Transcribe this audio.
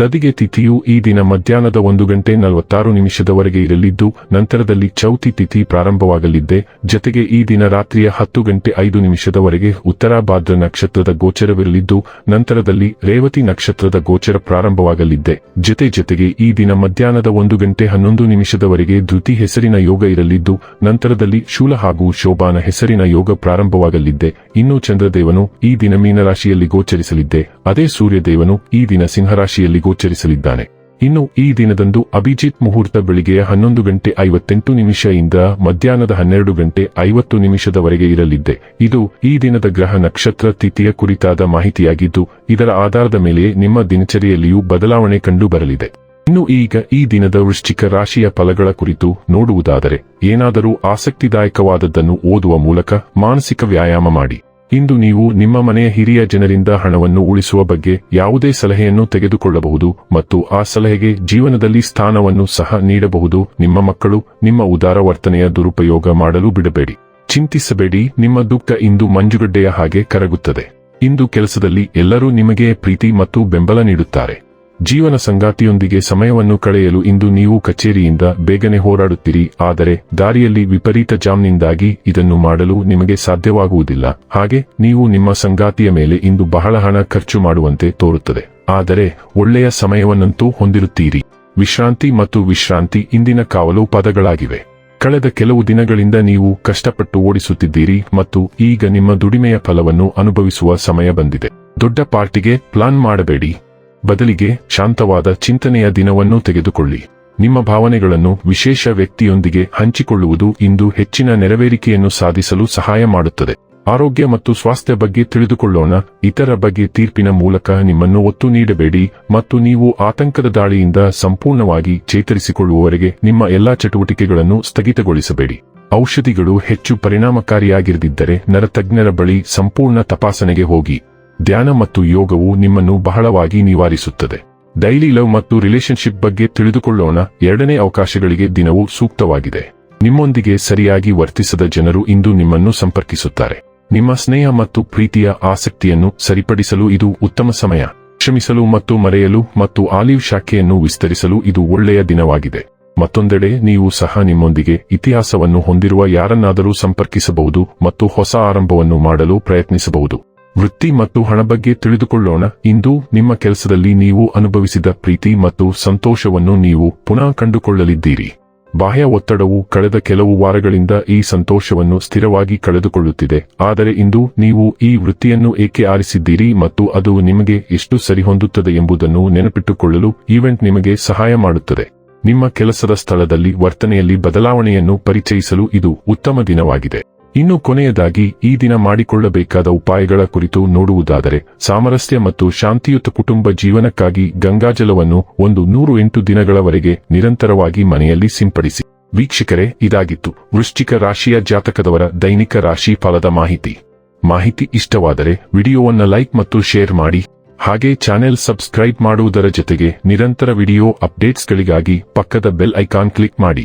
ತದಿಗೆ ತಿಥಿಯು ಈ ದಿನ ಮಧ್ಯಾಹ್ನದ ಒಂದು ಗಂಟೆ ನಲವತ್ತಾರು ನಿಮಿಷದವರೆಗೆ ಇರಲಿದ್ದು, ನಂತರದಲ್ಲಿ ಚೌತಿ ತಿಥಿ ಪ್ರಾರಂಭವಾಗಲಿದ್ದೆ. ಜತೆಗೆ ಈ ದಿನ ರಾತ್ರಿಯ ಹತ್ತು ಗಂಟೆ ಐದು ನಿಮಿಷದವರೆಗೆ ಉತ್ತರಾಭಾದ್ರ ನಕ್ಷತ್ರದ ಗೋಚರವಿರಲಿದ್ದು, ನಂತರದಲ್ಲಿ ರೇವತಿ ನಕ್ಷತ್ರದ ಗೋಚರ ಪ್ರಾರಂಭವಾಗಲಿದ್ದೆ. ಜತೆ ಜತೆಗೆ ಈ ದಿನ ಮಧ್ಯಾಹ್ನದ ಒಂದು ಗಂಟೆ ಹನ್ನೊಂದು ನಿಮಿಷದವರೆಗೆ ಧೃತಿ ಹೆಸರಿನ ಯೋಗ ಇರಲಿದ್ದು, ನಂತರದಲ್ಲಿ ಶೂಲ ಹಾಗೂ ಶೋಭಾನ ಹೆಸರಿನ ಯೋಗ ಪ್ರಾರಂಭವಾಗಲಿದ್ದೆ. ಇನ್ನು ಚಂದ್ರದೇವನು ಈ ದಿನ ಮೀನರಾಶಿಯಲ್ಲಿ ಗೋಚರಿಸಲಿದ್ದೆ. ಅದೇ ಸೂರ್ಯದೇವನು ಈ ದಿನ ಸಿಂಹರಾಶಿಯಲ್ಲಿ ಗೋಚರಿಸಲಿದ್ದಾನೆ. ಇನ್ನು ಈ ದಿನದಂದು ಅಭಿಜಿತ್ ಮುಹೂರ್ತ ಬೆಳಿಗ್ಗೆಯ ಹನ್ನೊಂದು ಗಂಟೆ ಐವತ್ತೆಂಟು ನಿಮಿಷದಿಂದ ಮಧ್ಯಾಹ್ನದ ಹನ್ನೆರಡು ಗಂಟೆ ಐವತ್ತು ನಿಮಿಷದವರೆಗೆ ಇರಲಿದ್ದೆ. ಇದು ಈ ದಿನದ ಗ್ರಹ ನಕ್ಷತ್ರ ತಿಥಿಯ ಕುರಿತಾದ ಮಾಹಿತಿಯಾಗಿದ್ದು, ಇದರ ಆಧಾರದ ಮೇಲೆ ನಿಮ್ಮ ದಿನಚರಿಯಲ್ಲಿಯೂ ಬದಲಾವಣೆ ಕಂಡು ಬರಲಿದೆ ಇನ್ನು ಈಗ ಈ ದಿನದ ವೃಶ್ಚಿಕ ರಾಶಿಯ ಫಲಗಳ ಕುರಿತು ನೋಡುವುದಾದರೆ, ಏನಾದರೂ ಆಸಕ್ತಿದಾಯಕವಾದದ್ದನ್ನು ಓದುವ ಮೂಲಕ ಮಾನಸಿಕ ವ್ಯಾಯಾಮ ಮಾಡಿ. ಇಂದು ನೀವು ನಿಮ್ಮ ಮನೆಯ ಹಿರಿಯ ಜನರಿಂದ ಹಣವನ್ನು ಉಳಿಸುವ ಬಗ್ಗೆ ಯಾವುದೇ ಸಲಹೆಯನ್ನು ತೆಗೆದುಕೊಳ್ಳಬಹುದು ಮತ್ತು ಆ ಸಲಹೆಗೆ ಜೀವನದಲ್ಲಿ ಸ್ಥಾನವನ್ನು ಸಹ ನೀಡಬಹುದು. ನಿಮ್ಮ ಮಕ್ಕಳು ನಿಮ್ಮ ಉದಾರ ವರ್ತನೆಯ ದುರುಪಯೋಗ ಮಾಡಲು ಬಿಡಬೇಡಿ. ಚಿಂತಿಸಬೇಡಿ. ನಿಮ್ಮ ದುಃಖ ಇಂದು ಮಂಜುಗಡ್ಡೆಯ ಹಾಗೆ ಕರಗುತ್ತದೆ. ಇಂದು ಕೆಲಸದಲ್ಲಿ ಎಲ್ಲರೂ ನಿಮಗೆ ಪ್ರೀತಿ ಮತ್ತು ಬೆಂಬಲ ನೀಡುತ್ತಾರೆ. ಜೀವನ ಸಂಗಾತಿಯೊಂದಿಗೆ ಸಮಯವನ್ನು ಕಳೆಯಲು ಇಂದು ನೀವು ಕಚೇರಿಯಿಂದ ಬೇಗನೆ ಹೋರಾಡುತ್ತೀರಿ, ಆದರೆ ದಾರಿಯಲ್ಲಿ ವಿಪರೀತ ಜಾಮ್ನಿಂದಾಗಿ ಇದನ್ನು ಮಾಡಲು ನಿಮಗೆ ಸಾಧ್ಯವಾಗುವುದಿಲ್ಲ. ಹಾಗೆ ನೀವು ನಿಮ್ಮ ಸಂಗಾತಿಯ ಮೇಲೆ ಇಂದು ಬಹಳ ಹಣ ಖರ್ಚು ಮಾಡುವಂತೆ ತೋರುತ್ತದೆ. ಆದರೆ ಒಳ್ಳೆಯ ಸಮಯವನ್ನಂತೂ ಹೊಂದಿರುತ್ತೀರಿ. ವಿಶ್ರಾಂತಿ ಮತ್ತು ವಿಶ್ರಾಂತಿ ಇಂದಿನ ಕಾವಲು ಪದಗಳಾಗಿವೆ ಕಳೆದ ಕೆಲವು ದಿನಗಳಿಂದ ನೀವು ಕಷ್ಟಪಟ್ಟು ಓಡಿಸುತ್ತಿದ್ದೀರಿ ಮತ್ತು ಈಗ ನಿಮ್ಮ ದುಡಿಮೆಯ ಫಲವನ್ನು ಅನುಭವಿಸುವ ಸಮಯ ಬಂದಿದೆ. ದೊಡ್ಡ ಪಾರ್ಟಿಗೆ ಪ್ಲಾನ್ ಮಾಡಬೇಡಿ. ಬದಲಿಗೆ ಶಾಂತವಾದ ಚಿಂತನೆಯ ದಿನವನ್ನು ತೆಗೆದುಕೊಳ್ಳಿ. ನಿಮ್ಮ ಭಾವನೆಗಳನ್ನು ವಿಶೇಷ ವ್ಯಕ್ತಿಯೊಂದಿಗೆ ಹಂಚಿಕೊಳ್ಳುವುದು ಇಂದು ಹೆಚ್ಚಿನ ನೆರವೇರಿಕೆಯನ್ನು ಸಾಧಿಸಲು ಸಹಾಯ ಮಾಡುತ್ತದೆ. ಆರೋಗ್ಯ ಮತ್ತು ಸ್ವಾಸ್ಥ್ಯ ಬಗ್ಗೆ ತಿಳಿದುಕೊಳ್ಳೋಣ. ಇತರ ಬಗ್ಗೆ ತೀರ್ಪಿನ ಮೂಲಕ ನಿಮ್ಮನ್ನು ಒತ್ತು ನೀಡಬೇಡಿ ಮತ್ತು ನೀವು ಆತಂಕದ ದಾಳಿಯಿಂದ ಸಂಪೂರ್ಣವಾಗಿ ಚೇತರಿಸಿಕೊಳ್ಳುವವರೆಗೆ ನಿಮ್ಮ ಎಲ್ಲಾ ಚಟುವಟಿಕೆಗಳನ್ನು ಸ್ಥಗಿತಗೊಳಿಸಬೇಡಿ. ಔಷಧಿಗಳು ಹೆಚ್ಚು ಪರಿಣಾಮಕಾರಿಯಾಗಿರದಿದ್ದರೆ ನರತಜ್ಞರ ಬಳಿ ಸಂಪೂರ್ಣ ತಪಾಸಣೆಗೆ ಹೋಗಿ. ಧ್ಯಾನ ಮತ್ತು ಯೋಗವು ನಿಮ್ಮನ್ನು ಬಹಳವಾಗಿ ನಿವಾರಿಸುತ್ತದೆ. ಡೈಲಿ ಲವ್ ಮತ್ತು ರಿಲೇಶನ್ಶಿಪ್ ಬಗ್ಗೆ ತಿಳಿದುಕೊಳ್ಳೋಣ. ಎರಡನೇ ಅವಕಾಶಗಳಿಗೆ ದಿನವು ಸೂಕ್ತವಾಗಿದೆ. ನಿಮ್ಮೊಂದಿಗೆ ಸರಿಯಾಗಿ ವರ್ತಿಸದ ಜನರು ಇಂದು ನಿಮ್ಮನ್ನು ಸಂಪರ್ಕಿಸುತ್ತಾರೆ. ನಿಮ್ಮ ಸ್ನೇಹ ಮತ್ತು ಪ್ರೀತಿಯ ಆಸಕ್ತಿಯನ್ನು ಸರಿಪಡಿಸಲು ಇದು ಉತ್ತಮ ಸಮಯ. ಕ್ಷಮಿಸಲು ಮತ್ತು ಮರೆಯಲು ಮತ್ತು ಆಲಿವ್ ಶಾಖೆಯನ್ನು ವಿಸ್ತರಿಸಲು ಇದು ಒಳ್ಳೆಯ ದಿನವಾಗಿದೆ. ಮತ್ತೊಂದೆಡೆ ನೀವು ಸಹ ನಿಮ್ಮೊಂದಿಗೆ ಇತಿಹಾಸವನ್ನು ಹೊಂದಿರುವ ಯಾರನ್ನಾದರೂ ಸಂಪರ್ಕಿಸಬಹುದು ಮತ್ತು ಹೊಸ ಆರಂಭವನ್ನು ಮಾಡಲು ಪ್ರಯತ್ನಿಸಬಹುದು. ವೃತ್ತಿ ಮತ್ತು ಹಣ ಬಗ್ಗೆ ತಿಳಿದುಕೊಳ್ಳೋಣ. ಇಂದು ನಿಮ್ಮ ಕೆಲಸದಲ್ಲಿ ನೀವು ಅನುಭವಿಸಿದ ಪ್ರೀತಿ ಮತ್ತು ಸಂತೋಷವನ್ನು ನೀವು ಪುನಃ ಕಂಡುಕೊಳ್ಳಲಿದ್ದೀರಿ. ಬಾಹ್ಯ ಒತ್ತಡವು ಕಳೆದ ಕೆಲವು ವಾರಗಳಿಂದ ಈ ಸಂತೋಷವನ್ನು ಸ್ಥಿರವಾಗಿ ಕಳೆದುಕೊಳ್ಳುತ್ತಿದೆ. ಆದರೆ ಇಂದು ನೀವು ಈ ವೃತ್ತಿಯನ್ನು ಏಕೆ ಆರಿಸಿದ್ದೀರಿ ಮತ್ತು ಅದು ನಿಮಗೆ ಎಷ್ಟು ಸರಿಹೊಂದುತ್ತದೆ ಎಂಬುದನ್ನು ನೆನಪಿಟ್ಟುಕೊಳ್ಳಲು ಈವೆಂಟ್ ನಿಮಗೆ ಸಹಾಯ ಮಾಡುತ್ತದೆ. ನಿಮ್ಮ ಕೆಲಸದ ಸ್ಥಳದಲ್ಲಿ ವರ್ತನೆಯಲ್ಲಿ ಬದಲಾವಣೆಯನ್ನು ಪರಿಚಯಿಸಲು ಇದು ಉತ್ತಮ ದಿನವಾಗಿದೆ. ಇನ್ನು ಕೊನೆಯದಾಗಿ ಈ ದಿನ ಮಾಡಿಕೊಳ್ಳಬೇಕಾದ ಉಪಾಯಗಳ ಕುರಿತು ನೋಡುವುದಾದರೆ ಸಾಮರಸ್ಯ ಮತ್ತು ಶಾಂತಿಯುತ ಕುಟುಂಬ ಜೀವನಕ್ಕಾಗಿ ಗಂಗಾಜಲವನ್ನು ಒಂದು ನೂರು ಎಂಟು ದಿನಗಳವರೆಗೆ ನಿರಂತರವಾಗಿ ಮನೆಯಲ್ಲಿ ಸಿಂಪಡಿಸಿ. ವೀಕ್ಷಕರೇ, ಇದಾಗಿತ್ತು ವೃಶ್ಚಿಕ ರಾಶಿಯ ಜಾತಕದವರ ದೈನಿಕ ರಾಶಿ ಫಲದ ಮಾಹಿತಿ. ಮಾಹಿತಿ ಇಷ್ಟವಾದರೆ ವಿಡಿಯೋವನ್ನು ಲೈಕ್ ಮತ್ತು ಶೇರ್ ಮಾಡಿ. ಹಾಗೆ ಚಾನೆಲ್ ಸಬ್ಸ್ಕ್ರೈಬ್ ಮಾಡುವುದರ ಜೊತೆಗೆ ನಿರಂತರ ವಿಡಿಯೋ ಅಪ್ಡೇಟ್ಸ್ಗಳಿಗಾಗಿ ಪಕ್ಕದ ಬೆಲ್ ಐಕಾನ್ ಕ್ಲಿಕ್ ಮಾಡಿ.